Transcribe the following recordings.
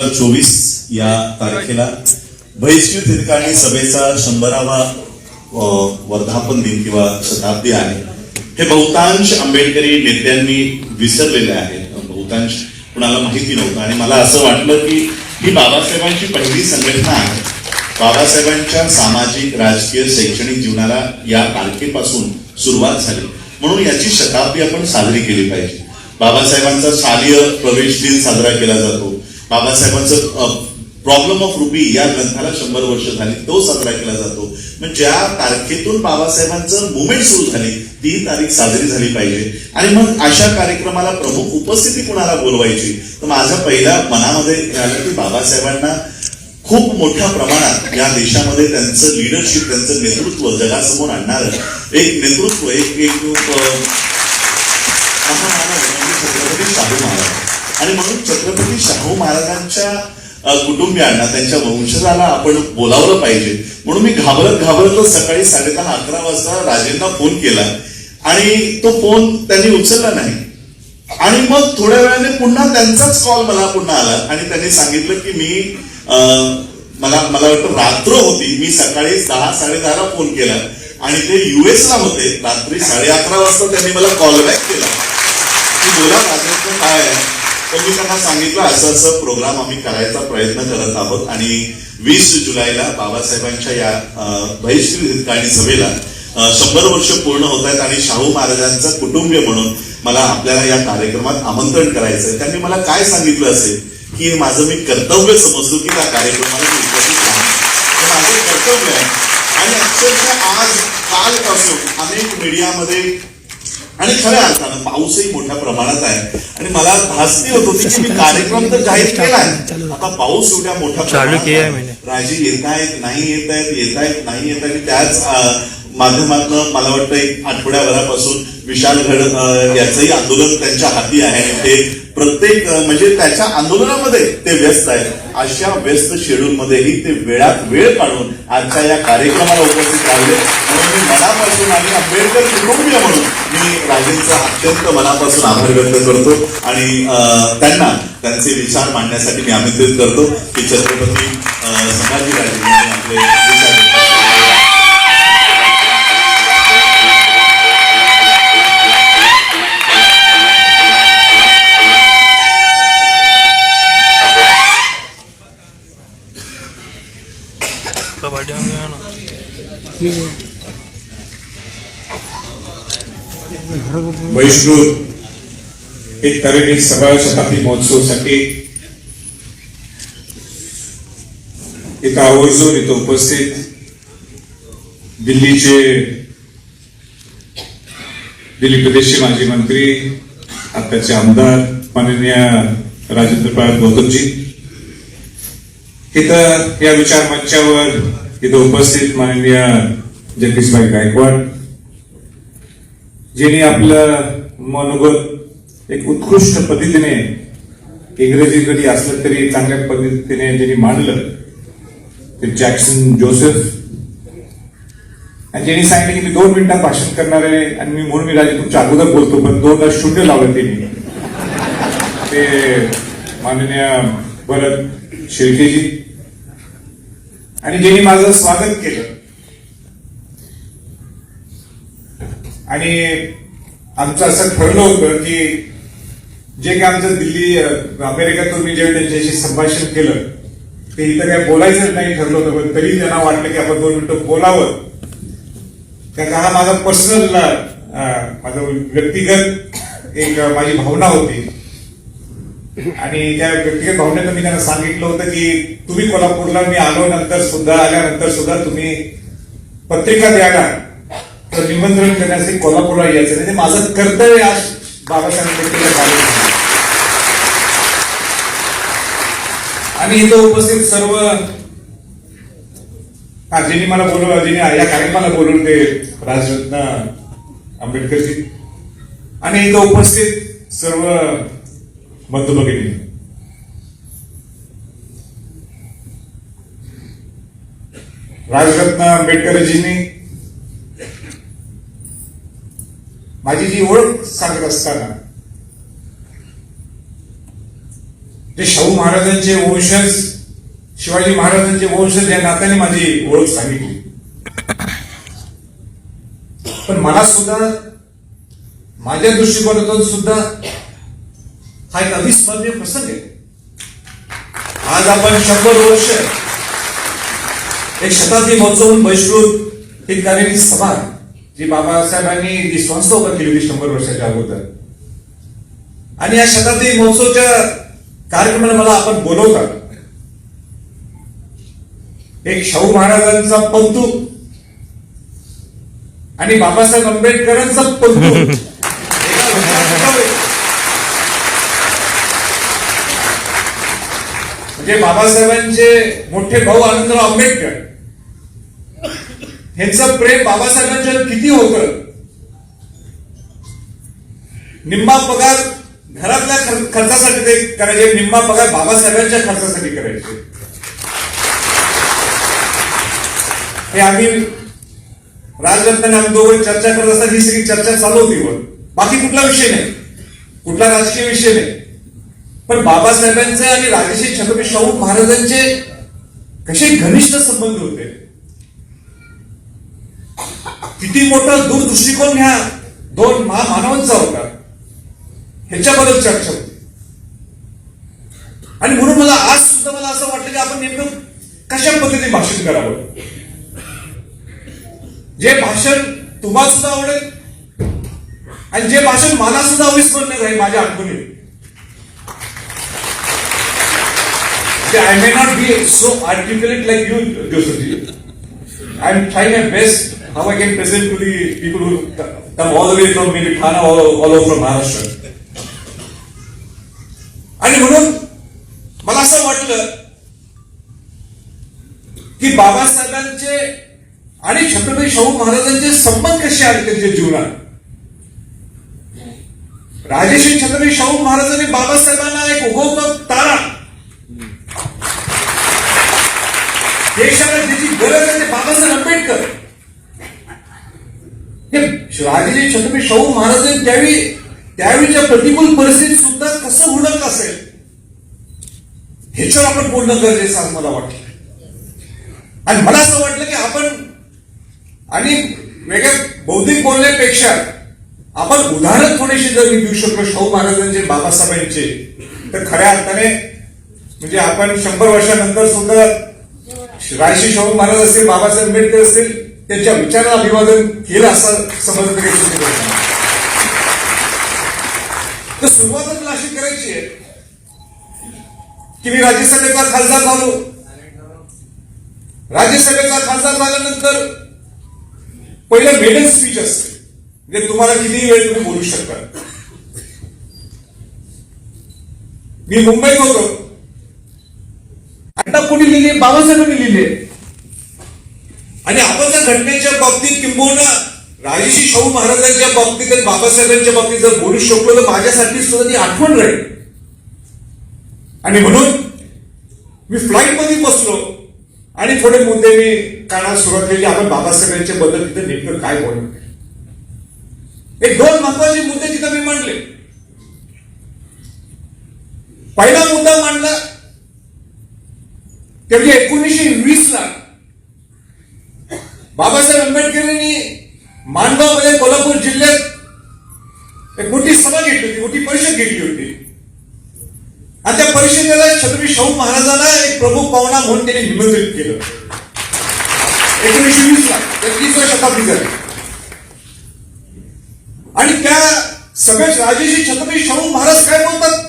चोवीस या तारखेला बहिष्कृत हितकाणी सभेचा शंभरावा वर्धापन दिन किंवा शताब्दी आहे. हे बहुतांश आंबेडकरी नेत्यांनी विसरलेले आहेत. बहुतांश कुणाला माहिती नव्हतं. आणि मला असं वाटलं की ही बाबासाहेबांची पहिली संघटना आहे. बाबासाहेबांच्या सामाजिक राजकीय शैक्षणिक जीवनाला या तारखेपासून सुरुवात झाली. म्हणून याची शताब्दी आपण साजरी केली पाहिजे. बाबासाहेबांचा शालेय प्रवेश दिन साजरा केला जातो. बाबासाहेबांचं प्रॉब्लेम ऑफ रुपी या ग्रंथाला शंभर वर्ष झाली तो साजरा केला जातो. मग ज्या तारखेतून बाबासाहेबांचं मुवमेंट सुरू झाली ती तारीख साजरी झाली पाहिजे. आणि मग अशा कार्यक्रमाला प्रमुख उपस्थिती कुणाला बोलवायची? तर माझ्या पहिल्या मनामध्ये आलं की बाबासाहेबांना खूप मोठ्या प्रमाणात या देशामध्ये त्यांचं लिडरशिप त्यांचं नेतृत्व जगासमोर आणणारं एक नेतृत्व एक एक महामानव म्हणजे छत्रपती शाहू महाराज. आणि म्हणून शाहू महाराजांच्या कुटुंबियांना त्यांच्या वंशजाला आपण बोलावलं पाहिजे. म्हणून मी घाबरत घाबरतच सकाळी साडेदहा अकरा वाजता राजेंना फोन केला. आणि तो फोन त्यांनी उचलला नाही. आणि मग थोड्या वेळाने पुन्हा त्यांचाच कॉल मला पुन्हा आला. आणि त्यांनी सांगितलं की मी मला मला वाटतं रात्र होती. मी सकाळी दहा साडेदहाला फोन केला. आणि ते युएस ला होते. रात्री साडे अकरा वाजता त्यांनी मला कॉल बॅक केला. की बोला राजेंद्र काय आहे? तर मी त्यांना सांगितलं असं असं प्रोग्राम आम्ही करायचा प्रयत्न करत आहोत. आणि वीस जुलैला बाबासाहेबांच्या या बहिष्कृत हितकाणी सभेला शंभर वर्ष पूर्ण होत आहेत आणि शाहू महाराजांचं कुटुंबीय म्हणून मला आपल्याला या कार्यक्रमात आमंत्रण करायचंय. त्यांनी मला काय सांगितलं असेल की हे माझं मी कर्तव्य समजतो की त्या कार्यक्रमाला मी उपस्थित माझं कर्तव्य आहे. आणि अक्षरशः आज कालपासून अनेक मीडियामध्ये आणि खऱ्या अर्थानं पाऊसही मोठ्या प्रमाणात आहे. आणि मला धास्ती होत होती की मी कार्यक्रम तर जाहीर केलाय. आता पाऊस एवढ्या मोठ्या प्रमाणात. राजी येत आहेत नाही येत आहेत येत आहेत नाही येत आहेत त्याच माध्यमातनं मला वाटतं एक आठवड्याभरापासून विशाल घड याचंही आंदोलन त्यांच्या हाती आहे आणि ते प्रत्येक म्हणजे त्याच्या आंदोलनामध्ये ते व्यस्त आहेत. अशा व्यस्त शेड्यूलमध्येही ते वेळात वेळ काढून आजच्या या कार्यक्रमाला उपस्थित राहिले. म्हणून मी मनापासून आणि आंबेडकर कुटुंबीय म्हणून मी राजेंचा अत्यंत मनापासून आभार व्यक्त करतो आणि त्यांना त्यांचे विचार मांडण्यासाठी मी आमंत्रित करतो की छत्रपती संभाजीराजे यांनी आपले बहिष्कृत हे तरुणी सगळ्या शताब्दी महोत्सवासाठी इथं आवर्जून इथं उपस्थित दिल्लीचे दिल्ली प्रदेशचे माजी मंत्री आताचे आमदार माननीय राजेंद्र प्रसाद गौतमजी इथं या विचार मंचावर इथं उपस्थित माननीय जगदीशभाई गायकवाड ज्यांनी आपलं मनोगत एक उत्कृष्ट पद्धतीने इंग्रजी कधी असलं तरी चांगल्या पद्धतीने ज्यांनी मांडलं ते जॅक्सन जोसेफ. आणि ज्यांनी सांगितलं की मी दोन मिनिटात भाषण करणार आहे आणि मी म्हणून मी राजे तुमच्या अगोदर बोलतो पण दोनदा शून्य लावलं त्यांनी ते माननीय भरत शेळकेजी आणि ज्यांनी माझं स्वागत केलं. आणि आमचं असं ठरलं होतं की जे काय आमचं दिल्ली अमेरिकेतून मी जेव्हा त्यांच्याशी संभाषण केलं ते इथं काय बोलायचं नाही ठरलं होतं पण तरी त्यांना वाटलं की आपण दोन मिनिटं बोलावं. त्याचा हा माझा पर्सनल माझं व्यक्तिगत एक माझी भावना होती. आणि त्या व्यक्तिगत भावनेनं मी त्यांना सांगितलं होतं की तुम्ही कोल्हापूरला मी आलो नंतर सुद्धा आल्यानंतर सुद्धा तुम्ही पत्रिका द्याला तर निमंत्रण करण्यासाठी कोल्हापूरला यायचं. म्हणजे ते माझं कर्तव्य आज बाबासाहेब आणि इथं उपस्थित सर्व हा, मला बोलवलं ज्यांनी या कार्यक्रमाला बोलून ते राजरत्न आंबेडकरजी. आणि इथं उपस्थित सर्व बंधू बघितली राजरत्न आंबेडकरजींनी माझी जी ओळख सांगत असताना ते शाहू महाराजांचे वंशज शिवाजी महाराजांचे वंशज या नात्याने माझी ओळख सांगितली. पण मला सुद्धा माझ्या दृष्टिकोनातून सुद्धा हा एक अविस्मरणीय प्रसंग आहे. आज आपण शंभर वर्ष एक शताब्दी महोत्सव बहिष्कृत ही झालेली सभा जी बाबासाहेबांनी जी संस्था उभं केली होती शंभर वर्षाच्या अगोदर. आणि या शताब्दी महोत्सवच्या कार्यक्रमाला मला आपण बोलवतात. एक शाहू महाराजांचा पंतू आणि बाबासाहेब आंबेडकरांचा पंतू एका विचारात जे बाबासाहेबांचे मोठे भाऊ आनंदराव आंबेडकर ह्यांचं प्रेम बाबासाहेबांच्या किती होतं? निम्मा पगार घरातल्या खर्चासाठी ते करायचे निम्मा पगार बाबासाहेबांच्या खर्चासाठी करायचे. हे आम्ही राजरत्नाने आम्ही दोघं चर्चा करत असताना ही सगळी चर्चा चालू होती वर. बाकी कुठला विषय नाही. कुठला राजकीय विषय नाही. पण बाबासाहेबांचे आणि राजश्री छत्रपती शाहू महाराजांचे कसे घनिष्ठ संबंध होते? किती मोठा दूरदृष्टिकोन ह्या दोन महामानवांचा होता. ह्याच्याबद्दल चर्चा होती आणि म्हणून मला आज सुद्धा मला असं वाटलं की आपण नेमकं कशा पद्धतीने भाषण करावं? जे भाषण तुम्हाला सुद्धा आवडेल आणि जे भाषण मला सुद्धा अविस्मरणीय राहील माझ्या आठवणीत. See, I may not be so articulate like you, Josephji. I'm trying my best how I can present to the people who come all the way from maybe Thana or all over from Maharashtra. आणि म्हणून मला असं वाटलं की बाबासाहेबांचे आणि छत्रपती शाहू महाराजांचे संबंध कसे आले त्यांच्या जीवनात राजेश्री छत्रपती शाहू महाराजांनी बाबासाहेबांना एक उगवता तारा देशाला गरज आहे ते बाबासाहेब आंबेडकर. हे शिवाजीजी छत्रपती शाहू महाराजांनी त्यावेळी त्यावेळीच्या प्रतिकूल परिस्थितीत सुद्धा कसं हुडकलं असेल ह्याच्यावर आपण बोलणं गरजेचं असं मला वाटलं आणि मला असं वाटलं की आपण आणि वेगळ्या बौद्धिक बोलण्यापेक्षा आपण उदाहरण थोडीशी जर मी देऊ शकलो शाहू महाराजांचे बाबासाहेबांचे तर खऱ्या अर्थाने म्हणजे आपण शंभर वर्षानंतर सुद्धा राजश्री शाहू महाराज असतील बाबासाहेब आंबेडकर असतील त्यांच्या विचाराला अभिवादन केलं असं समजलं तर सुरुवात मला अशी करायची आहे. की मी राज्यसभेचा खासदार झालो राज्यसभेचा खासदार झाल्यानंतर पहिलं मेडल स्पीच असते. म्हणजे तुम्हाला किती वेळ तुम्ही बोलू शकता. मी मुंबईत होतो. आता कोणी लिहिले? बाबासाहेबांनी लिहिले. आणि आपण त्या घटनेच्या बाबतीत किंबहुना राजेशी शाहू महाराजांच्या बाबतीत आणि बाबासाहेबांच्या बाबतीत जर बोलू शकलो तर माझ्यासाठी सुद्धा ती आठवण राहील. आणि म्हणून मी फ्लाईटमध्ये बसलो आणि थोडे मुद्दे मी काढायला सुरुवात केली. आपण बाबासाहेबांच्या बद्दल तिथे नेमकं काय बोलणार एक दोन महत्त्वाचे मुद्दे तिथं मी मांडले. पहिला मुद्दा मांडला ते म्हणजे एकोणीसशे वीस ला. बाबासाहेब आंबेडकरांनी माणगावमध्ये कोल्हापूर जिल्ह्यात एक मोठी सभा घेतली होती मोठी परिषद घेतली होती. आणि त्या परिषदेला छत्रपती शाहू महाराजांना एक प्रमुख पाहुणा म्हणून त्यांनी निमंत्रित केलं. एकोणीसशे वीस ला एकवीसव्या शताब्दी झाली. आणि त्या सगळ्या राजेशी छत्रपती शाहू महाराज काय बोलतात?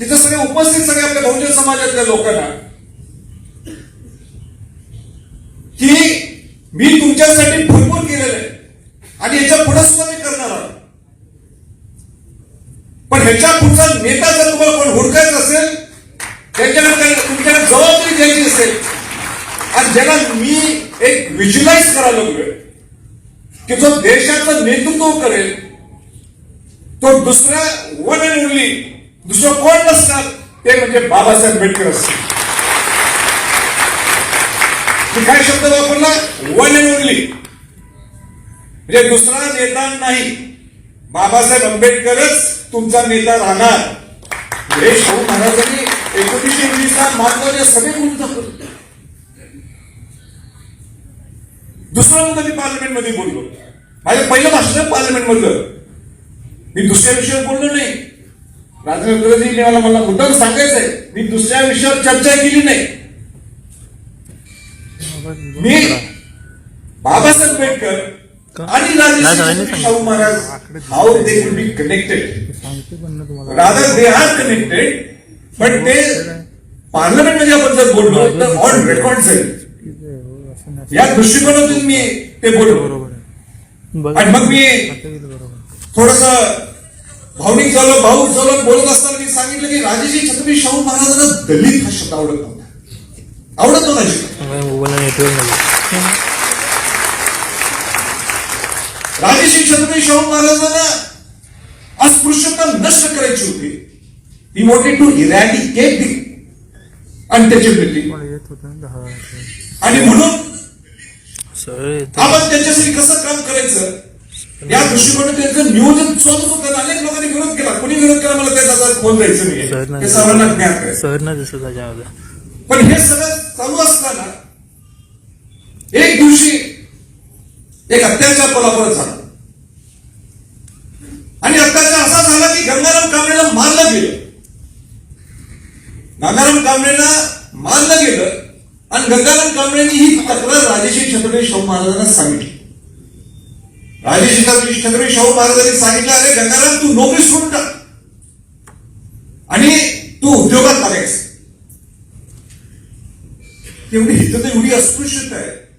तिथं सगळे उपस्थित सगळे आपल्या बहुजन समाजातल्या लोकांना. की मी तुमच्यासाठी भरपूर केलेलं आहे. आणि याच्यापुढे सुद्धा मी करणार आहे. पण ह्याच्या पुढचा नेता जर तुम्हाला कोण हुडकायचा असेल त्याच्याकडे काही तुमच्याकडे जबाबदारी द्यायची असेल. आणि ज्याला मी एक व्हिज्युलाइज करायला लागलोय की जो देशाचं नेतृत्व करेल तो दुसरा वन अँड ओनली दुसरं कोण नसणार ते म्हणजे बाबासाहेब आंबेडकर असतील. मी काय शब्द वापरला वन अँड ओनली म्हणजे दुसरा नेता नाही. बाबासाहेब आंबेडकरच तुमचा नेता राहणार. हे शाहू महाराजांनी एकोणीसशे वीसला महत्त्वाचे सगळे बोलून दाखवलं दुसरा मुद्दा मी पार्लमेंटमध्ये बोललो. माझं पहिलं भाषण पार्लमेंट मधलं मी दुसऱ्या विषयावर बोललो नाही. राजनंदरजीने मला मला मुद्दाम सांगायचंय. मी दुसऱ्या विषयावर चर्चा केली नाही. मी बाबासाहेब आंबेडकर आणि Shahu Maharaj how they will be connected. Rather they are connected पण ते पार्लमेंटमध्ये आपण जर बोललो तर ऑन रेकॉर्ड जाईल या दृष्टिकोनातून मी ते बोललो. आणि मग मी थोडस भावनिक झालो भाऊक झालो बोलत असताना मी सांगितलं की राजेशी छत्रपती शाहू महाराजांना दलित हा शब्द आवडत नव्हता. आवडत नव्हता राजेशी छत्रपती शाहू महाराजांना अस्पृश्यता नष्ट करायची होती. He wanted to eradicate the untouchability मला येत आणि म्हणून आपण त्यांच्यासाठी कसं काम करायचं? या दृष्टिकोनातून त्यांचं नियोजन चालू होतं अनेक लोकांनी विरोध केला. कोणी विरोध केला? मला त्याचा कोण जायचं नाही सर्वांना ज्ञान सर ना दिसत त्याच्यामध्ये पण हे सगळं चालू असताना एक दिवशी एक अत्याचार कोल्हापुरात झाला. आणि अत्याचार असा झाला की गंगाराम कांबळेला मारलं गेलं. गंगाराम कांबळेला मारलं गेलं आणि गंगाराम कांबळेने ही तक्रार राजेश्री छत्रपती शाहू महाराजांना सांगितली. राजेश्री छत्रपती शाहू महाराजांनी सांगितलं अरे गंगाराम तू नोकरी सोडून टाक. आणि तेवढी एवढी हिथं तर एवढी अस्पृश्यता आहे.